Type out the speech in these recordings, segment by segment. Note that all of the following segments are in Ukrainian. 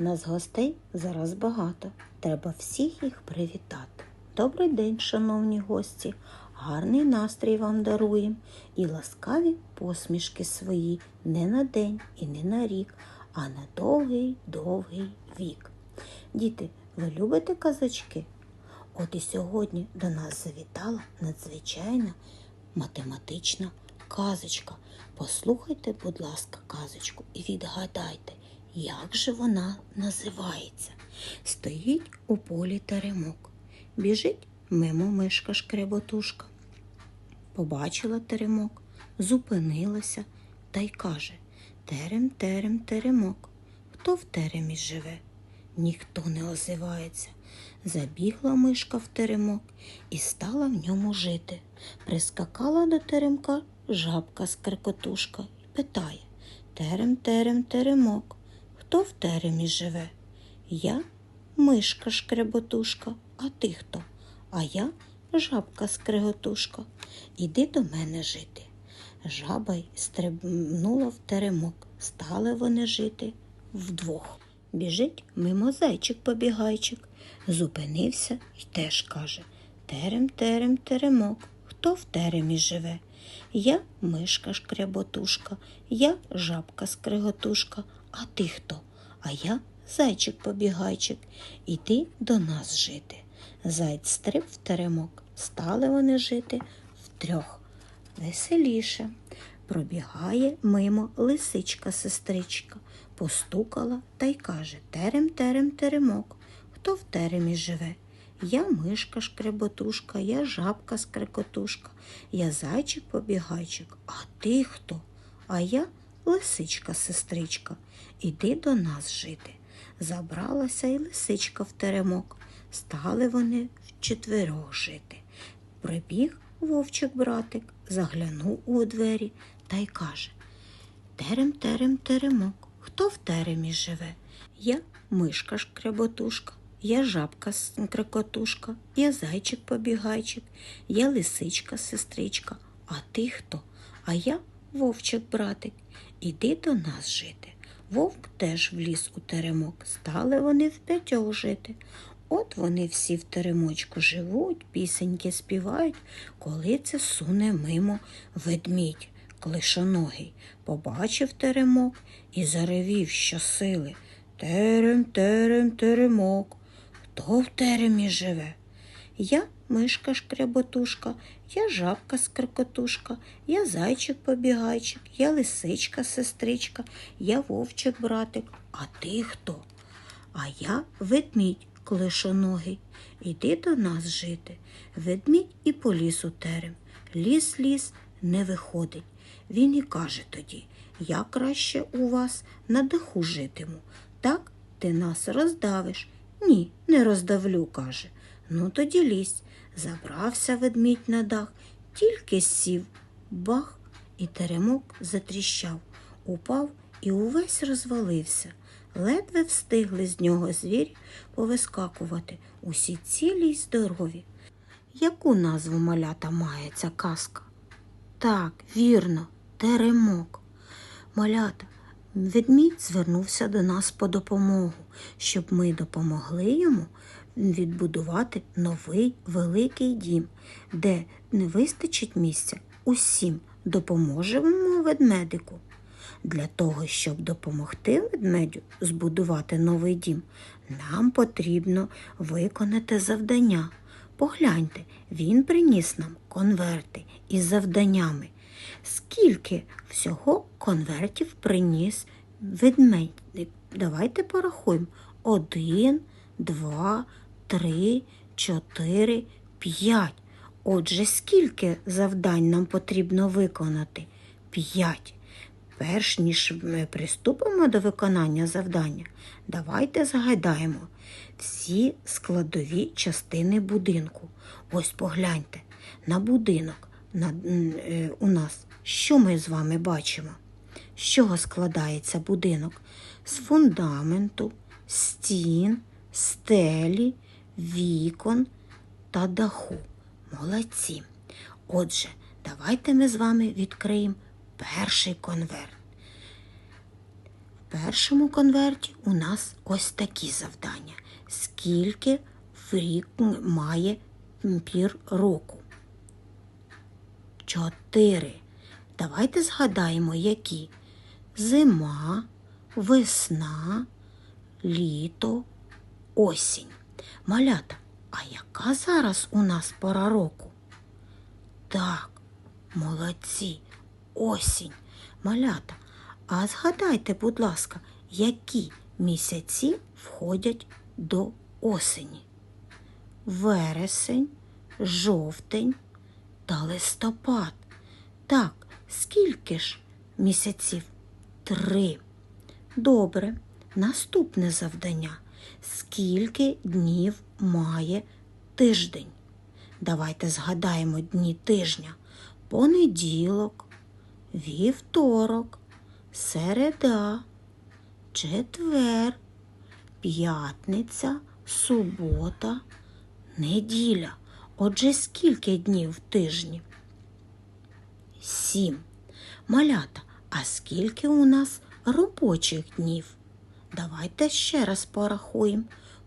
Нас гостей зараз багато. Треба всіх їх привітати. Добрий день, шановні гості. Гарний настрій вам даруєм і ласкаві посмішки свої не на день і не на рік, а на довгий довгий вік. Діти, ви любите казачки? От і сьогодні до нас завітала надзвичайна математична казочка. Послухайте, будь ласка, казочку і відгадайте, як же вона називається. Стоїть у полі теремок. Біжить мимо мишка шкреботушка. Побачила теремок, зупинилася та й каже Терем, терем, теремок. Хто в теремі живе? Ніхто не озивається. Забігла мишка в теремок і стала в ньому жити. Прискакала до теремка жабка скрекотушка і питає Терем, терем, теремок. Хто в теремі живе? Я мишка шкреботушка, а ти хто? А я жабка скреготушка. Іди до мене жити. Жаба й стрибнула в теремок. Стали вони жити вдвох. Біжить мимо зайчик побігайчик. Зупинився й теж каже Терем, терем, теремок. Хто в теремі живе? Я мишка шкреботушка, я жабка скриготушка, а ти хто? А я зайчик побігайчик. Іди до нас жити. Зайць стриб в теремок. Стали вони жити втрьох. Веселіше. Пробігає мимо лисичка сестричка, постукала та й каже Терем, терем, теремок. Хто в теремі живе? Я мишка шкреботушка, я жабка скрекотушка, я зайчик побігайчик, а ти хто? А я лисичка сестричка. Іди до нас жити. Забралася й лисичка в теремок. Стали вони вчетверох жити. Прибіг вовчик братик, заглянув у двері та й каже Терем, терем, теремок. Хто в теремі живе? Я мишка шкреботушка, я жабка крикотушка, я зайчик побігайчик, я лисичка сестричка. А ти хто? А я вовчик братик. Іди до нас жити. Вовк теж вліз у теремок. Стали вони в п'ятьох жити. От вони всі в теремочку живуть, пісеньки співають, коли це суне мимо ведмідь клишоногий. Побачив теремок і заревів щосили. Терем, терем, теремок. Хто в теремі живе? Я мишка шкряботушка, я жабка скрикотушка, я зайчик побігайчик, я лисичка сестричка, я вовчик братик. А ти хто? А я ведмідь клишоногий. Іди до нас жити. Ведмідь і по лісу терем. Ліс ліс не виходить. Він і каже тоді я краще у вас на даху житиму. Так ти нас роздавиш. Ні, не роздавлю, каже. Ну тоді лізь. Забрався ведмідь на дах, тільки сів, бах, і теремок затріщав, упав і увесь розвалився. Ледве встигли з нього звірі повискакувати, усі цілі й здорові. Яку назву малята має ця казка? Так, вірно, теремок. Малята, ведмідь звернувся до нас по допомогу, щоб ми допомогли йому відбудувати новий великий дім, де не вистачить місця усім. Допоможемо ведмедику. Для того, щоб допомогти ведмедю збудувати новий дім, нам потрібно виконати завдання. Погляньте, він приніс нам конверти із завданнями. Скільки всього конвертів приніс ведмедик? Давайте порахуємо. Один, два, три, чотири, п'ять. Отже, скільки завдань нам потрібно виконати? П'ять. Перш ніж ми приступимо до виконання завдання, давайте згадаємо всі складові частини будинку. Ось погляньте, на будинок у нас що ми з вами бачимо? З чого складається будинок? З фундаменту, стін, стелі, вікон та даху. Молодці. Отже, давайте ми з вами відкриємо перший конверт. В першому конверті у нас ось такі завдання. Скільки в рік має пір року? Чотири. Давайте згадаємо, які. Зима, весна, літо, осінь. Малята, а яка зараз у нас пора року? Так, молодці, осінь. Малята, а згадайте, будь ласка, які місяці входять до осені? Вересень, жовтень та листопад. Так, скільки ж місяців? Три. Добре. Наступне завдання. Скільки днів має тиждень? Давайте згадаємо дні тижня. Понеділок, вівторок, середа, четвер, п'ятниця, субота, неділя. Отже, скільки днів в тижні? Сім. Малята, а скільки у нас робочих днів? Давайте ще раз порахуємо.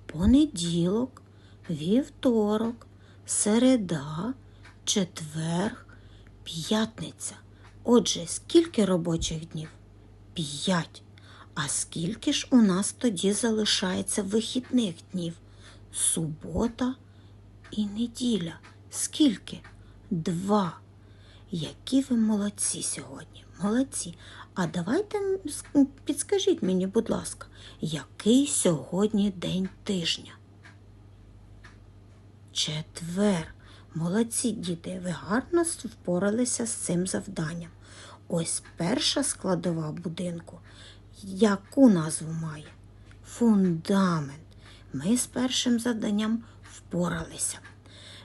Понеділок, вівторок, середа, четверг, п'ятниця. Отже, скільки робочих днів? П'ять. А скільки ж у нас тоді залишається вихідних днів? Субота і неділя. Скільки? Два. Які ви молодці сьогодні? Молодці. А давайте підскажіть мені, будь ласка, який сьогодні день тижня? Четвер. Молодці діти, ви гарно впоралися з цим завданням. Ось перша складова будинку. Яку назву має? Фундамент. Ми з першим завданням впоралися.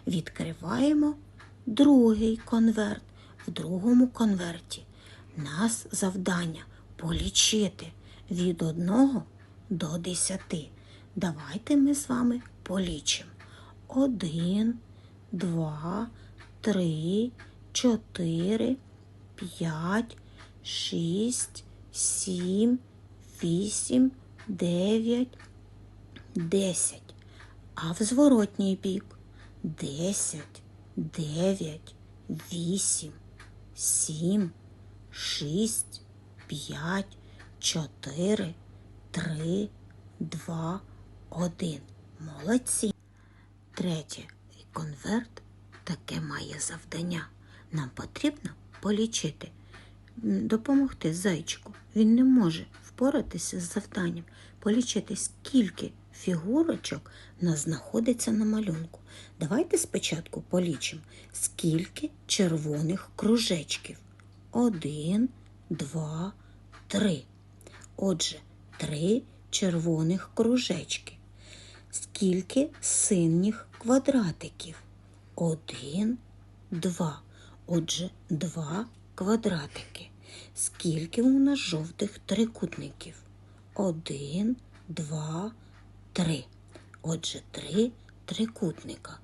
Відкриваємо другий конверт. В другому конверті нас завдання полічити від 1 до 10. Давайте ми з вами полічимо. 1, 2, 3, 4, 5, 6, 7, 8, 9, 10. А в зворотній бік 10, 9, 8, 7, 6, 5, 4, 3, 2, 1. Молодці. Третє. Конверт таке має завдання. Нам потрібно полічити, допомогти зайчику. Він не може впоратися з завданням, полічити, скільки фігурочок в нас знаходиться на малюнку. Давайте спочатку полічимо, скільки червоних кружечків. Один, два, три. Отже, три червоних кружечки. Скільки синіх квадратиків? Один, два. Отже, два квадратики. Скільки у нас жовтих трикутників? Один, два, три. Отже, три трикутника.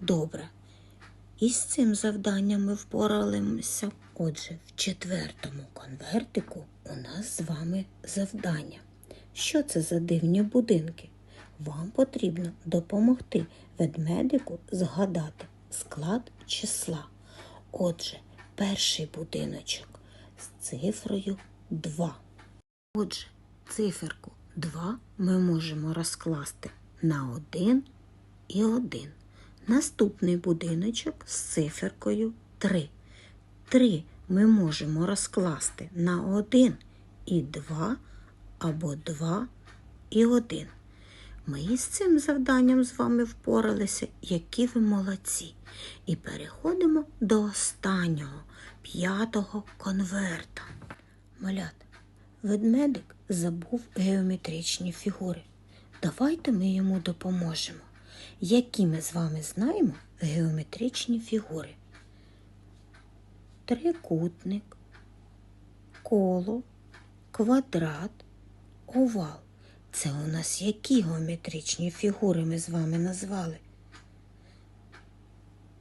Добре. І з цим завданням ми впоралися. Отже, в четвертому конвертику у нас з вами завдання. Що це за дивні будинки? Вам потрібно допомогти ведмедику згадати склад числа. Отже, перший будиночок з цифрою 2. Отже, циферку 2 ми можемо розкласти на 1 і 1. Наступний будиночок з циферкою 3. 3 ми можемо розкласти на 1 і 2 або 2 і 1. Ми із цим завданням з вами впоралися, які ви молодці. І переходимо до останнього, п'ятого конверта. Малят, ведмедик забув геометричні фігури. Давайте ми йому допоможемо. Які ми з вами знаємо геометричні фігури? Трикутник, коло, квадрат, овал. Це у нас які геометричні фігури ми з вами назвали?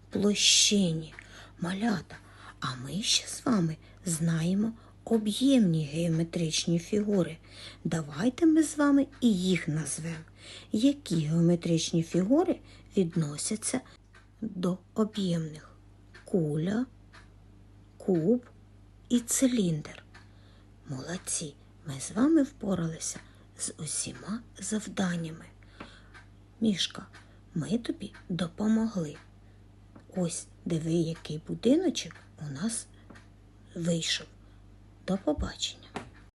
Площині, малята. А ми ще з вами знаємо об'ємні геометричні фігури. Давайте ми з вами і їх назвемо. Які геометричні фігури відносяться до об'ємних? Куля, куб і циліндр. Молодці, ми з вами впоралися з усіма завданнями. Мішка, ми тобі допомогли. Ось диви, який будиночок у нас вийшов. До побачення.